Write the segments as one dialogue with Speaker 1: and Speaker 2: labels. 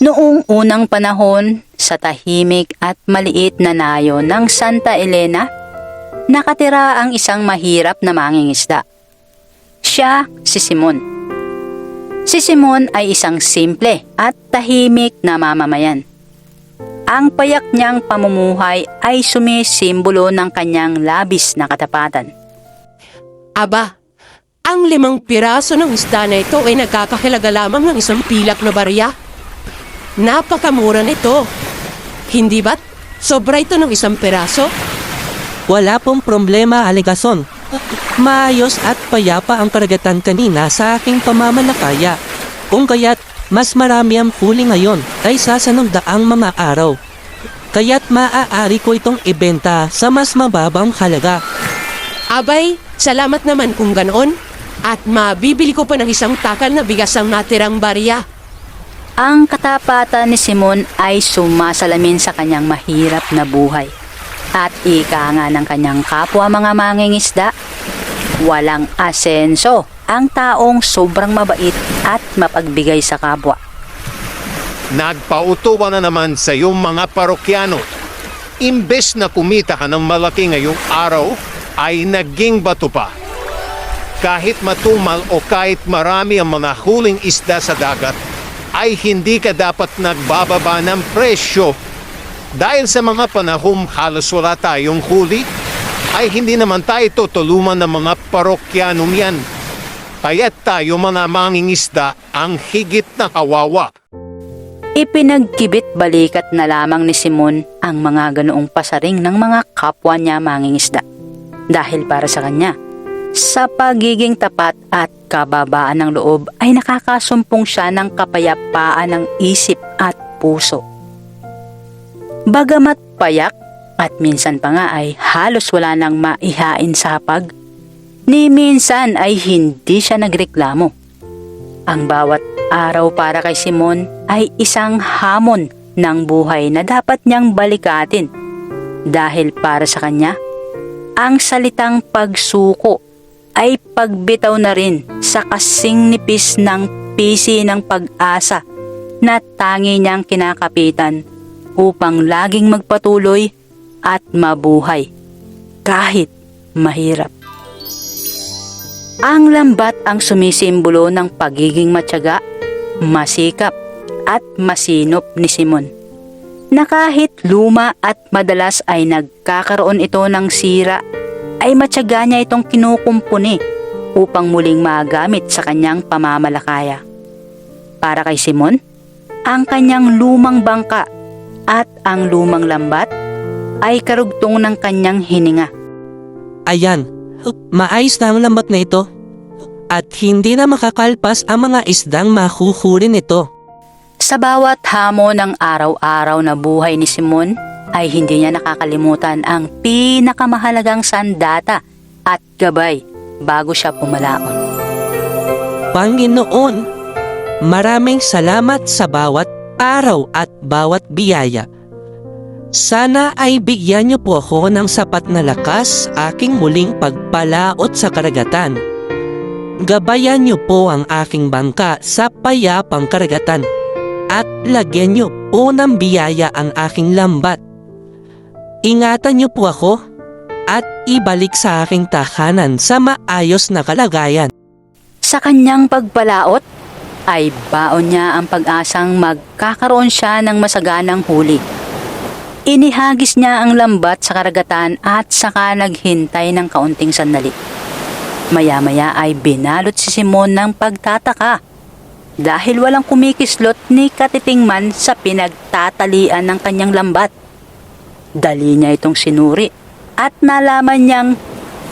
Speaker 1: Noong unang panahon, sa tahimik at maliit na nayo ng Santa Elena, nakatira ang isang mahirap na mangingisda. Siya si Simon. Si Simon ay isang simple at tahimik na mamamayan. Ang payak niyang pamumuhay ay sumisimbolo ng kanyang labis na katapatan.
Speaker 2: Aba, ang limang piraso ng isda na ito ay nagkakahilaga lamang ng isang pilak na barya. Napakamura nito. Hindi ba't sobra ito ng isang piraso?
Speaker 3: Wala pong problema, Aligason. Maayos at payapa ang karagatan kanina sa aking pamamalakaya. Kung kaya't mas marami ang huli ngayon kaysa sa nung daang mga araw. Kaya't maaari ko itong ibenta sa mas mababang halaga.
Speaker 2: Abay, salamat naman kung ganoon. At mabibili ko pa ng isang takal na bigas ang natirang barya.
Speaker 1: Ang katapatan ni Simon ay sumasalamin sa kanyang mahirap na buhay. At ika nga ng kanyang kapwa mga mangingisda, walang asenso ang taong sobrang mabait at mapagbigay sa kapwa.
Speaker 4: Nagpautuwa na naman sa iyong mga parokyano. Imbes na kumita ka ng malaki ngayong araw, ay naging bato pa. Kahit matumal o kahit marami ang mga huling isda sa dagat, ay hindi ka dapat nagbababa ng presyo. Dahil sa mga panahong halos wala tayong huli, ay hindi naman tayo tutulungan ng mga parokyanong yan. Kaya tayo mga mangingisda ang higit na kawawa.
Speaker 1: Ipinagkibit balikat na lamang ni Simon ang mga ganoong pasaring ng mga kapwa niya mangingisda. Dahil para sa kanya, sa pagiging tapat at kababaan ng loob ay nakakasumpong siya ng kapayapaan ng isip at puso. Bagamat payak at minsan pa nga ay halos wala nang maihain sa hapag, ni minsan ay hindi siya nagreklamo. Ang bawat araw para kay Simon ay isang hamon ng buhay na dapat niyang balikatin. Dahil para sa kanya, ang salitang pagsuko ay pagbitaw na rin sa kasing nipis ng pisi ng pag-asa na tangi niyang kinakapitan upang laging magpatuloy at mabuhay kahit mahirap. Ang lambat ang sumisimbolo ng pagiging matyaga, masikap at masinop ni Simon. Na kahit luma at madalas ay nagkakaroon ito ng sira, ay matyaga niya itong kinukumpuni upang muling magamit sa kanyang pamamalakaya. Para kay Simon, ang kanyang lumang bangka at ang lumang lambat ay karugtong ng kanyang hininga.
Speaker 3: Ayan, maayos na ang lambat na ito. At hindi na makakalpas ang mga isdang mahuhuli nito.
Speaker 1: Sa bawat hamon ng araw-araw na buhay ni Simon, ay hindi niya nakakalimutan ang pinakamahalagang sandata at gabay bago siya pumalaon.
Speaker 3: Panginoon, maraming salamat sa bawat araw at bawat biyaya. Sana ay bigyan niyo po ako ng sapat na lakas aking muling pagpalaot sa karagatan. Gabayan niyo po ang aking bangka sa payapang karagatan at lagyan niyo po ng biyaya ang aking lambat. Ingatan niyo po ako at ibalik sa aking tahanan sa maayos na kalagayan.
Speaker 1: Sa kanyang pagpalaot, ay baon niya ang pag-asang magkakaroon siya ng masaganang huli. Inihagis niya ang lambat sa karagatan at saka naghintay ng kaunting sandali. Maya-maya ay binalot si Simon ng pagtataka dahil walang kumikislot ni katitingman sa pinagtatalian ng kanyang lambat. Dali niya itong sinuri at nalaman niyang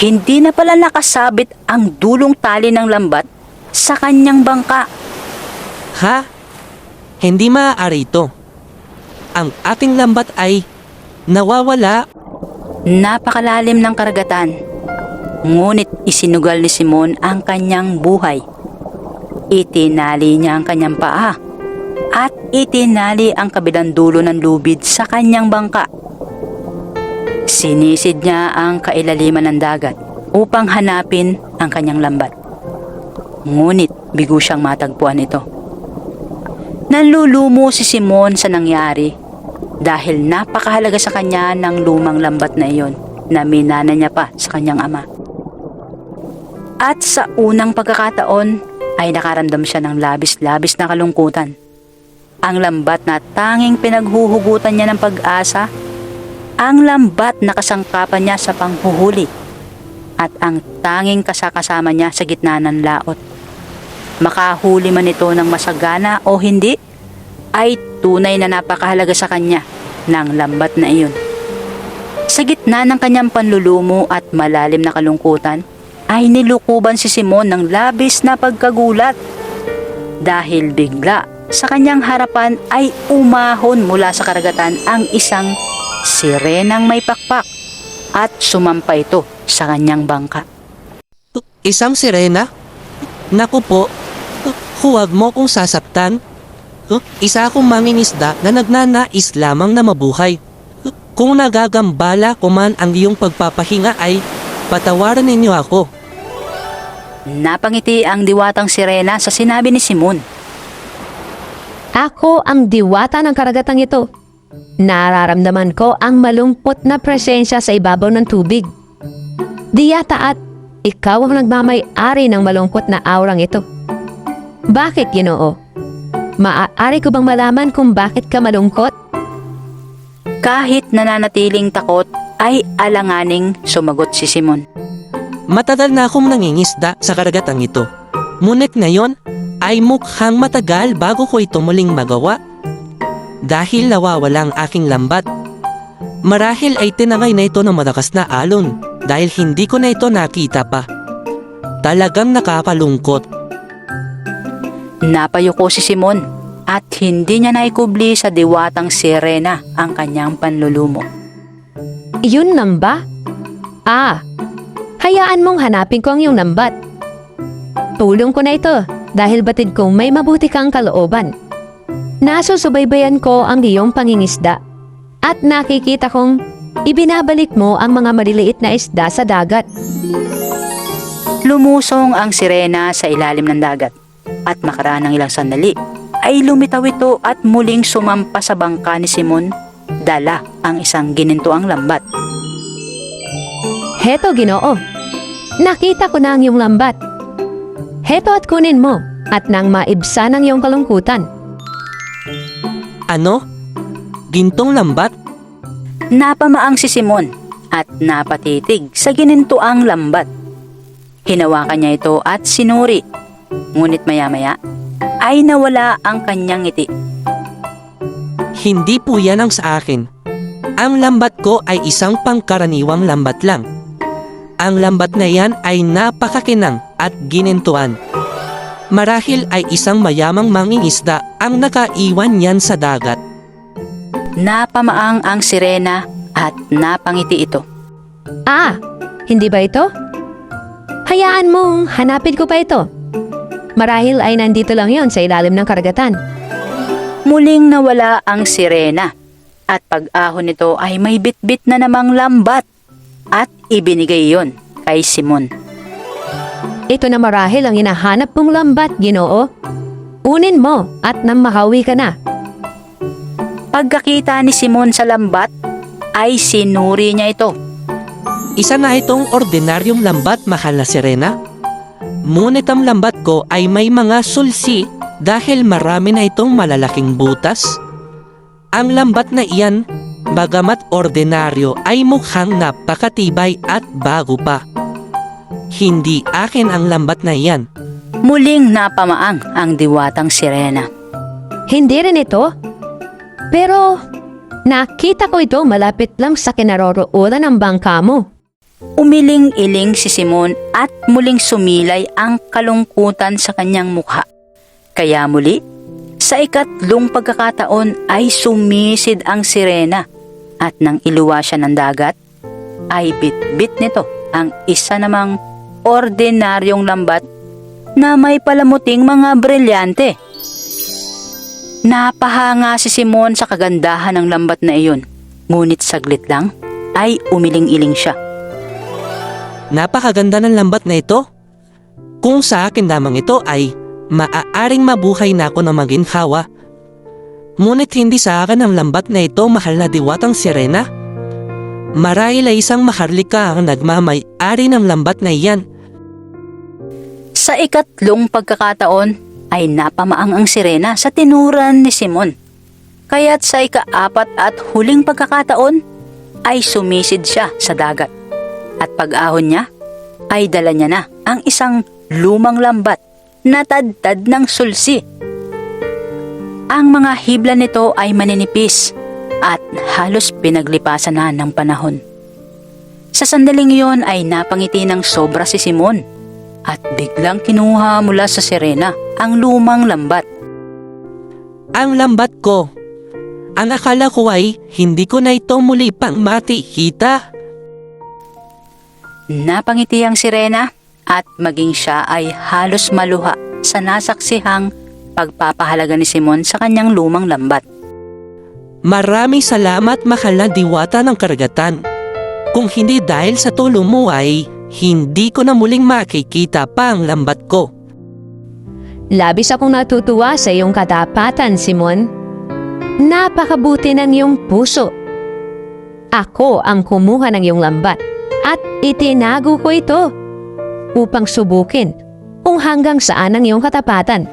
Speaker 1: hindi na pala nakasabit ang dulong tali ng lambat sa kanyang bangka.
Speaker 3: Ha? Hindi maaari ito. Ang ating lambat ay nawawala.
Speaker 1: Napakalalim ng karagatan. Ngunit isinugal ni Simon ang kanyang buhay. Itinali niya ang kanyang paa at itinali ang kabilang dulo ng lubid sa kanyang bangka. Sinisid niya ang kailaliman ng dagat upang hanapin ang kanyang lambat. Ngunit bigo siyang matagpuan ito. Nalulumo si Simon sa nangyari dahil napakahalaga sa kanya ng lumang lambat na iyon na minana niya pa sa kanyang ama. At sa unang pagkakataon ay nakaramdam siya ng labis-labis na kalungkutan. Ang lambat na tanging pinaghuhugutan niya ng pag-asa, ang lambat na kasangkapan niya sa panghuhuli, at ang tanging kasakasama niya sa gitna ng laot. Makahuli man ito ng masagana o hindi, ay tunay na napakahalaga sa kanya ng lambat na iyon. Sa gitna ng kanyang panlulumo at malalim na kalungkutan, ay nilukuban si Simon ng labis na pagkagulat. Dahil bigla sa kanyang harapan ay umahon mula sa karagatan ang isang sirenang may pakpak at sumampa ito sa kanyang bangka.
Speaker 3: Isang sirena? Naku po, huwag mo kong sasaktan. Isa akong mangingisda na nagnanais lamang na mabuhay. Kung nagagambala ko man ang iyong pagpapahinga ay patawaran ninyo ako.
Speaker 1: Napangiti ang diwatang sirena sa sinabi ni Simon.
Speaker 5: Ako ang diwata ng karagatang ito. Nararamdaman ko ang malungkot na presensya sa ibabaw ng tubig. Di yata at ikaw ang nagmamay-ari ng malungkot na aurang ito. Bakit, Ginoo? Maaari ko bang malaman kung bakit ka malungkot?
Speaker 1: Kahit nananatiling takot ay alanganing sumagot si Simon.
Speaker 3: Matagal na akong nangingisda sa karagatang ito. Ngunit ngayon ay mukhang matagal bago ko ito muling magawa. Dahil nawawala ang aking lambat. Marahil ay tinangay na ito ng malakas na alon dahil hindi ko na ito nakita pa. Talagang nakapalungkot.
Speaker 1: Napayuko si Simon at hindi niya naikubli sa diwatang sirena ang kanyang panlulumo.
Speaker 5: Yun nang ba? Ah, hayaan mong hanapin ko ang iyong lambat. Tulong ko na ito dahil batid kong may mabuti kang kalooban. Nasusubaybayan ko ang iyong pangingisda at nakikita kong ibinabalik mo ang mga maliliit na isda sa dagat.
Speaker 1: Lumusong ang sirena sa ilalim ng dagat at makaraan ng ilang sandali ay lumitaw ito at muling sumampa sa bangka ni Simon dala ang isang ginintuang lambat.
Speaker 5: Heto, ginoo. Nakita ko na ang iyong lambat. Heto at kunin mo at nang maibsan ang iyong kalungkutan.
Speaker 3: Ano? Gintong lambat?
Speaker 1: Napamaang si Simon at napatitig sa ginintuang lambat. Hinawakan niya ito at sinuri. Ngunit maya-maya ay nawala ang kanyang ngiti.
Speaker 3: Hindi po yan ang sa akin. Ang lambat ko ay isang pangkaraniwang lambat lang. Ang lambat na yan ay napakakinang at ginintuan. Marahil ay isang mayamang mangingisda ang nakaiwan yan sa dagat.
Speaker 1: Napamaang ang sirena at napangiti ito.
Speaker 5: Ah, hindi ba ito? Hayaan mong hanapin ko pa ito. Marahil ay nandito lang yon sa ilalim ng karagatan.
Speaker 1: Muling nawala ang sirena at pag-ahon nito ay may bitbit na namang lambat at ibinigay yon kay Simon.
Speaker 5: Ito na marahil ang hinahanap mong lambat, ginoo. Unin mo at nang makawi ka na.
Speaker 1: Pagkakita ni Simon sa lambat ay sinuri niya ito.
Speaker 3: Isa na itong ordinaryong lambat mahal na sirena. Ngunit ang lambat ko ay may mga sulsi dahil marami na itong malalaking butas. Ang lambat na iyan, bagamat ordinaryo ay mukhang napakatibay at bago pa. Hindi akin ang lambat na iyan.
Speaker 1: Muling napamaang ang diwatang sirena.
Speaker 5: Hindi rin ito. Pero nakita ko ito malapit lang sa kinaroroonan ng bangka mo.
Speaker 1: Umiling-iling si Simon at muling sumilay ang kalungkutan sa kanyang mukha. Kaya muli, sa ikatlong pagkakataon ay sumisid ang sirena at nang iluwa siya ng dagat, ay bit-bit nito ang isa namang ordinaryong lambat na may palamuting mga brilyante. Napahanga si Simon sa kagandahan ng lambat na iyon, ngunit saglit lang ay umiling-iling siya.
Speaker 3: Napakaganda ng lambat na ito. Kung sa akin lamang ito ay maaaring mabuhay na ako na maginhawa, Ngunit hindi sa akin ang lambat na ito, mahal na diwatang sirena. Marahil ay isang maharlika ang nagmamay-ari ng lambat na iyan.
Speaker 1: Sa ikatlong pagkakataon ay napamaang ang sirena sa tinuran ni Simon. Kaya't sa ikaapat at huling pagkakataon ay sumisid siya sa dagat. At pag-ahon niya ay dala niya na ang isang lumang lambat na tadtad ng sulsi. Ang mga hibla nito ay maninipis at halos pinaglipasan na ng panahon. Sa sandaling iyon ay napangiti ng sobra si Simon at biglang kinuha mula sa sirena ang lumang lambat.
Speaker 3: Ang lambat ko. Ang akala ko ay hindi ko na ito muli pang makikita.
Speaker 1: Napangiti ang sirena at maging siya ay halos maluha sa nasaksihang pagpapahalaga ni Simon sa kanyang lumang lambat.
Speaker 3: Maraming salamat mahal na diwata ng karagatan. Kung hindi dahil sa tulong mo ay hindi ko na muling makikita pa ang lambat ko.
Speaker 5: Labis akong natutuwa sa iyong katapatan, Simon. Napakabuti ng iyong puso. Ako ang kumuha ng iyong lambat at itinago ko ito upang subukin kung hanggang saan ang iyong katapatan.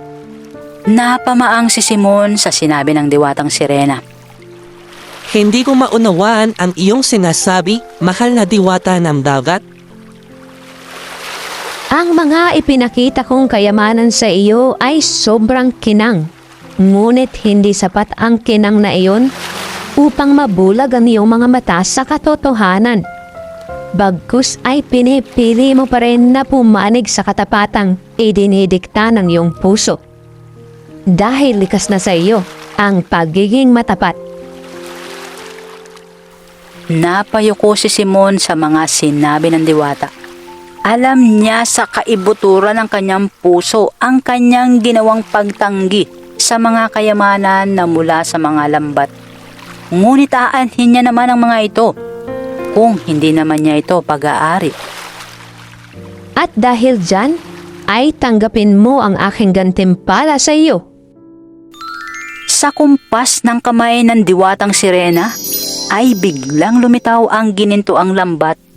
Speaker 1: Napamaang si Simon sa sinabi ng diwatang sirena.
Speaker 3: Hindi ko maunawaan ang iyong sinasabi, mahal na diwata ng dagat.
Speaker 5: Ang mga ipinakita kong kayamanan sa iyo ay sobrang kinang. Ngunit hindi sapat ang kinang na iyon upang mabulag ang iyong mga mata sa katotohanan. Bagkus ay pinipili mo pa rin na pumanig sa katapatang idinidikta ng iyong puso. Dahil likas na sa iyo ang pagiging matapat.
Speaker 1: Napayuko si Simon sa mga sinabi ng diwata. Alam niya sa kaibuturan ng kanyang puso ang kanyang ginawang pagtanggi sa mga kayamanan na mula sa mga lambat. Ngunit aanhin niya naman ang mga ito kung hindi naman niya ito pag-aari.
Speaker 5: At dahil dyan, ay tanggapin mo ang aking gantimpala sa iyo.
Speaker 1: Sa kumpas ng kamay ng diwatang sirena, ay biglang lumitaw ang ginintuang lambat at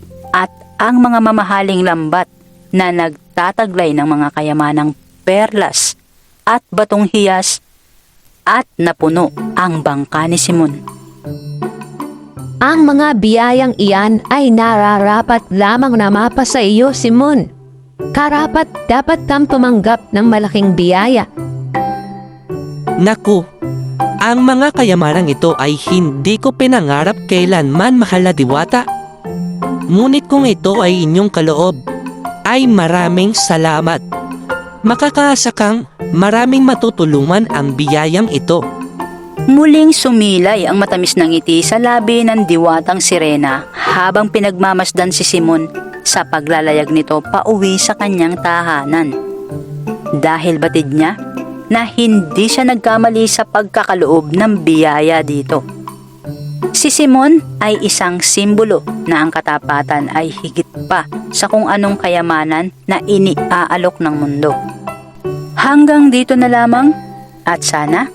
Speaker 1: ang mga mamahaling lambat na nagtataglay ng mga kayamanang perlas at batong hiyas at napuno ang bangka ni Simon.
Speaker 5: Ang mga biyayang iyan ay nararapat lamang na mapa sa iyo, Simon. Karapat dapat kang tumanggap ng malaking biyaya.
Speaker 3: Naku, ang mga kayamanang ito ay hindi ko pinangarap kailanman mahal na diwata. Ngunit kung ito ay inyong kaloob, ay maraming salamat. Makakaasa kang maraming matutulungan ang biyayang ito.
Speaker 1: Muling sumilay ang matamis ng ngiti sa labi ng diwatang sirena habang pinagmamasdan si Simon sa paglalayag nito pauwi sa kanyang tahanan. Dahil batid niya na hindi siya nagkamali sa pagkakaloob ng biyaya dito. Si Simon ay isang simbolo na ang katapatan ay higit pa sa kung anong kayamanan na iniaalok ng mundo. Hanggang dito na lamang at sana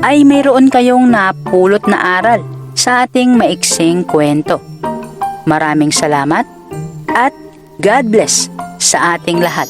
Speaker 1: ay mayroon kayong napulot na aral sa ating maiksing kwento. Maraming salamat at God bless sa ating lahat.